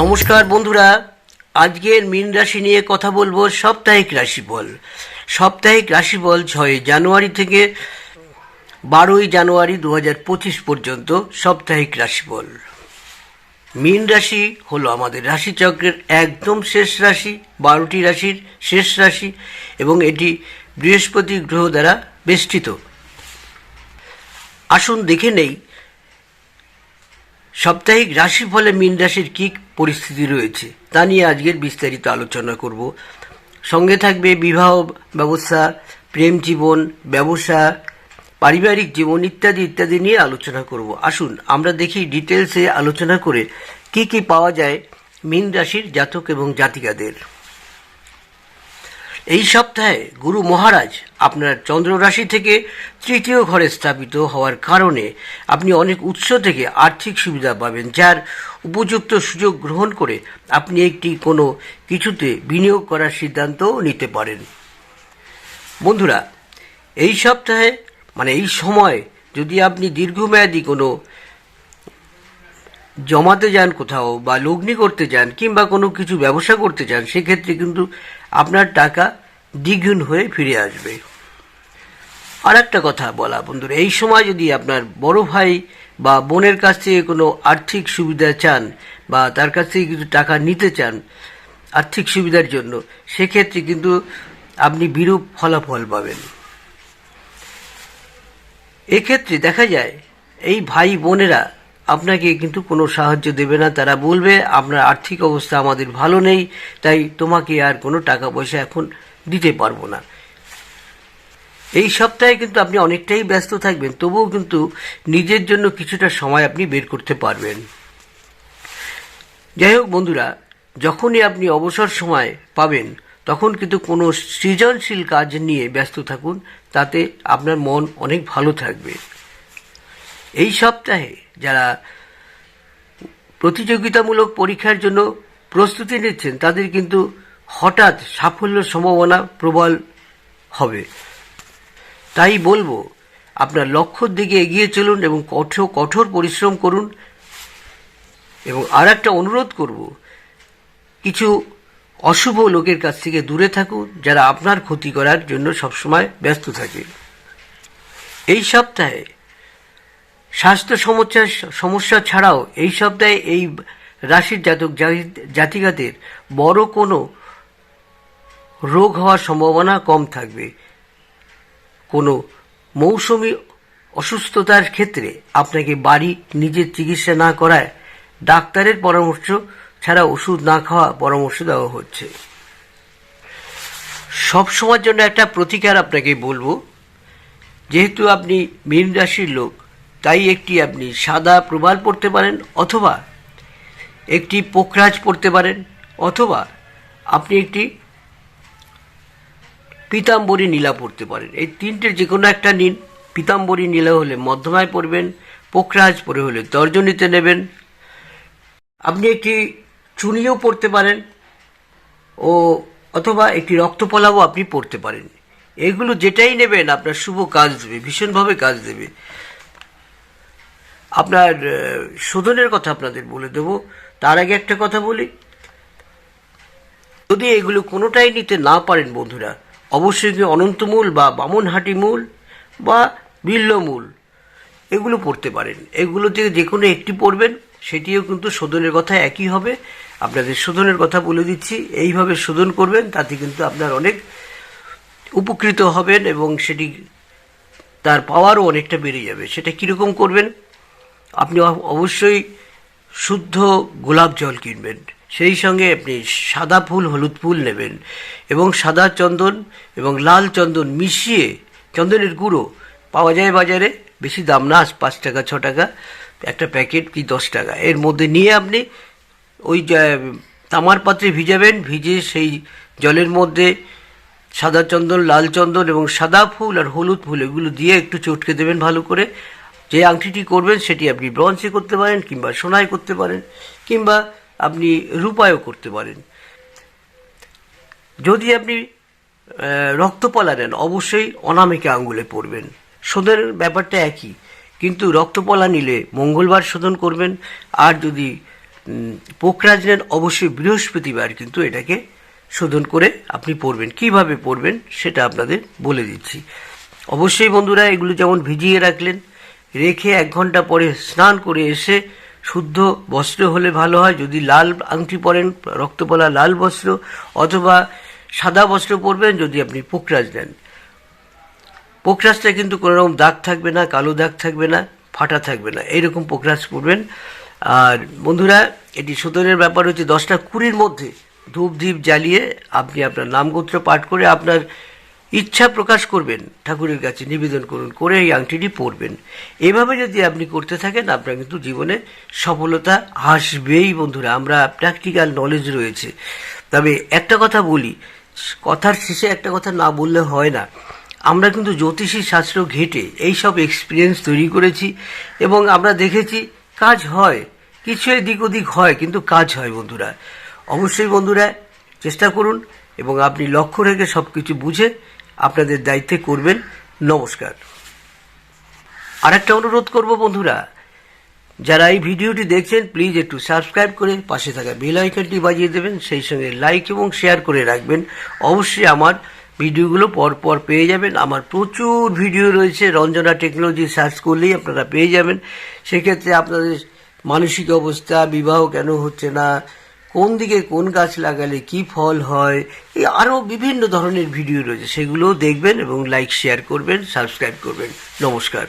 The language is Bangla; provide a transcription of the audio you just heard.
নমস্কার বন্ধুরা। আজকের মীন রাশি নিয়ে কথা বলব সাপ্তাহিক রাশিফল। সাপ্তাহিক রাশিফল ছয় জানুয়ারি থেকে বারোই জানুয়ারি দু পঁচিশ পর্যন্ত সাপ্তাহিক রাশিফল। মীন রাশি হলো আমাদের রাশিচক্রের একদম শেষ রাশি, বারোটি রাশির শেষ রাশি এবং এটি বৃহস্পতি গ্রহ দ্বারা বেষ্টিত। আসুন দেখে নেই সাপ্তাহিক রাশিফলে মীন রাশির কী পরিস্থিতি রয়েছে, তা নিয়ে আজকের বিস্তারিত আলোচনা করব। সঙ্গে থাকবে বিবাহ ব্যবস্থা, প্রেম জীবন, ব্যবসা, পারিবারিক জীবন ইত্যাদি ইত্যাদি নিয়ে আলোচনা করব। আসুন, আমরা দেখি ডিটেলসে আলোচনা করে কি কি পাওয়া যায় মীন রাশির জাতক এবং জাতিকাদের। এই সপ্তাহে গুরু মহারাজ আপনার চন্দ্র রাশি থেকে তৃতীয় ঘরে স্থাপিত হওয়ার কারণে আপনি অনেক উৎস থেকে আর্থিক সুবিধা পাবেন, যার উপযুক্ত সুযোগ গ্রহণ করে আপনি একটি কোনো কিছুতে বিনিয়োগ করার সিদ্ধান্তও নিতে পারেন। বন্ধুরা, এই সপ্তাহে মানে এই সময় যদি আপনি দীর্ঘমেয়াদী কোনো জমাতে যান কোথাও বা লগ্নি করতে যান কিংবা কোনো কিছু ব্যবসা করতে চান সেক্ষেত্রে কিন্তু আপনার টাকা দ্বিগুণ হয়ে ফিরে আসবে। আর একটা কথা বলা, বন্ধুরা, এই সময় যদি আপনার বড় ভাই বা বোনের কাছ থেকে কোনো আর্থিক সুবিধা চান বা তার কাছ থেকে কিছু টাকা নিতে চান আর্থিক সুবিধার জন্য, সেক্ষেত্রে কিন্তু আপনি বিরূপ ফলাফল পাবেন। এক্ষেত্রে দেখা যায়, এই ভাই বোনেরা আপনাকে কিন্তু কোনো সাহায্য দেবে না। তারা বলবে, আপনার আর্থিক অবস্থা আমাদের ভালো নেই, তাই তোমাকে আর কোনো টাকা পয়সা এখন দিতে পারব না। এই সপ্তাহে কিন্তু আপনি অনেকটাই ব্যস্ত থাকবেন, তবুও কিন্তু নিজের জন্য কিছুটা সময় আপনি বের করতে পারবেন। যাই হোক বন্ধুরা, যখনই আপনি অবসর সময় পাবেন, তখন কিন্তু কোনো সৃজনশীল কাজ নিয়ে ব্যস্ত থাকুন, তাতে আপনার মন অনেক ভালো থাকবে। এই সপ্তাহে যারা প্রতিযোগিতামূলক পরীক্ষার জন্য প্রস্তুতি নিচ্ছেন, তাদের কিন্তু হঠাৎ সাফল্যের সম্ভাবনা প্রবল হবে। তাই বলব, আপনার লক্ষ্যর দিকে এগিয়ে চলুন এবং কঠোর কঠোর পরিশ্রম করুন। এবং আর একটা অনুরোধ করব, কিছু অশুভ লোকের কাছ থেকে দূরে থাকুন, যারা আপনার ক্ষতি করার জন্য সবসময় ব্যস্ত থাকে। এই সপ্তাহে স্বাস্থ্য সমস্যা সমস্যা ছাড়াও এই সপ্তাহে এই রাশির জাতক জাতি- জাতিকাদের বড় কোনো রোগ হওয়ার সম্ভাবনা কম থাকবে। কোনো মৌসুমি অসুস্থতার ক্ষেত্রে আপনাকে বাড়ি নিজের চিকিৎসা না করায় ডাক্তারের পরামর্শ ছাড়া ওষুধ না খাওয়া পরামর্শ দেওয়া হচ্ছে। সব সময়ের জন্য একটা প্রতিকার আপনাকে বলব। যেহেতু আপনি মীন রাশির লোক তাই একটি আপনি সাদা প্রবাল পড়তে পারেন, অথবা একটি পোখরাজ পড়তে পারেন, অথবা আপনি একটি পিতাম্বরী নীলা পড়তে পারেন। এই তিনটের যে কোনো একটা নিন। পিতাম্বরী নীলা হলে মধ্যমায় পড়বেন, পোখরাজ পরে হলে তর্জনীতে নেবেন। আপনি একটি চুনিও পড়তে পারেন, ও অথবা একটি রক্তপলাও আপনি পড়তে পারেন। এগুলো যেটাই নেবেন, আপনার শুভ কাজ দেবে, ভীষণভাবে কাজ দেবে। আপনার শোধনের কথা আপনাদের বলে দেব। তার আগে একটা কথা বলি। যদি এগুলো কোনোটাই নিতে না পারেন বন্ধুরা, অবশ্যই কি অনন্তমূল বা বামনহাটি মূল বা বিল্লমূল এগুলো পড়তে পারেন। এগুলো থেকে যে কোনো একটি পড়বেন, সেটিও কিন্তু শোধনের কথা একই হবে। আপনাদের শোধনের কথা বলে দিচ্ছি, এইভাবে শোধন করবেন, তাতে কিন্তু আপনার অনেক উপকৃত হবেন এবং সেটি তার পাওয়ারও অনেকটা বেড়ে যাবে। সেটা কীরকম করবেন? আপনি অবশ্যই শুদ্ধ গোলাপ জল কিনবেন। সেই সঙ্গে আপনি সাদা ফুল, হলুদ ফুল নেবেন এবং সাদা চন্দন এবং লাল চন্দন মিশিয়ে চন্দনের গুঁড়ো পাওয়া যায় বাজারে। বেশি দাম না পাঁচ টাকা, ছ টাকা, একটা প্যাকেট কি দশ টাকা। এর মধ্যে নিয়ে আপনি ওই তামার পাত্রে ভিজাবেন ভিজে সেই জলের মধ্যে সাদা চন্দন, লাল চন্দন এবং সাদা ফুল আর হলুদ ফুল এগুলো দিয়ে একটু চটকে দেবেন ভালো করে। যে আংটিটি করবেন সেটি আপনি ব্রঞ্জে করতে পারেন কিংবা সোনায় করতে পারেন কিংবা আপনি রূপায়ও করতে পারেন। যদি আপনি রক্তপলা নেন, অবশ্যই অনামিকা আঙ্গুলে পড়বেন শোধনের ব্যাপারটা একই, কিন্তু রক্তপলা নিলে মঙ্গলবার শোধন করবেন, আর যদি পোকরাজ নেন, অবশ্যই বৃহস্পতিবার কিন্তু এটাকে শোধন করে আপনি পড়বেন কীভাবে পড়বেন সেটা আপনাদের বলে দিচ্ছি। অবশ্যই বন্ধুরা, এগুলো যেমন ভিজিয়ে রাখলেন রেখে এক ঘণ্টা পরে স্নান করে এসে শুদ্ধ বস্ত্র হলে ভালো হয়। যদি লাল আংটি পরেন রক্তপলা লাল বস্ত্র, অথবা সাদা বস্ত্র পরবেন, যদি আপনি পোকরাজ নেন। পোকরাজটা কিন্তু কোনো রকম দাগ থাকবে না, কালো দাগ থাকবে না, ফাটা থাকবে না। এইরকম পোকরাজ পরবেন। আর বন্ধুরা, এটি শোধনের ব্যাপার হচ্ছে দশটা কুড়ির মধ্যে ধূপ দ্বীপ জ্বালিয়ে আপনি আপনার নামগোত্র পাঠ করে আপনার ইচ্ছা প্রকাশ করবেন, ঠাকুরের কাছে নিবেদন করুন, করে এই আংটিটি পরবেন। এভাবে যদি আপনি করতে থাকেন, আপনার কিন্তু জীবনে সফলতা আসবেই, বন্ধুরা। আমরা প্র্যাকটিক্যাল নলেজ রয়েছে। তবে একটা কথা বলি, কথার শেষে একটা কথা না বললে হয় না। আমরা কিন্তু জ্যোতিষী শাস্ত্র ঘেটে এই সব এক্সপিরিয়েন্স তৈরি করেছি এবং আমরা দেখেছি কাজ হয়, কিছু এদিক ওদিক হয়, কিন্তু কাজ হয়, বন্ধুরা। অবশ্যই বন্ধুরা, চেষ্টা করুন এবং আপনি লক্ষ্য রেখে সব কিছু বুঝে আপনাদের দায়িত্বে করবেন। নমস্কার। আর একটা অনুরোধ করব বন্ধুরা, যারা এই ভিডিওটি দেখছেন প্লিজ একটু সাবস্ক্রাইব করে পাশে থাকা বেল আইকনটি বাজিয়ে দেবেন, সেই সঙ্গে লাইক এবং শেয়ার করে রাখবেন। অবশ্যই আমার ভিডিওগুলো পর পর পেয়ে যাবেন। আমার প্রচুর ভিডিও রয়েছে, রঞ্জনা টেকনোলজি সার্চ করলেই আপনারা পেয়ে যাবেন। সেক্ষেত্রে আপনাদের মানসিক অবস্থা, বিবাহ কেন হচ্ছে না কোন দিকে কোন গাছ লাগালে কি ফল হয়, এই আরও বিভিন্ন ধরনের ভিডিও রয়েছে। সেগুলোও দেখবেন এবং লাইক শেয়ার করবেন সাবস্ক্রাইব করবেন। নমস্কার।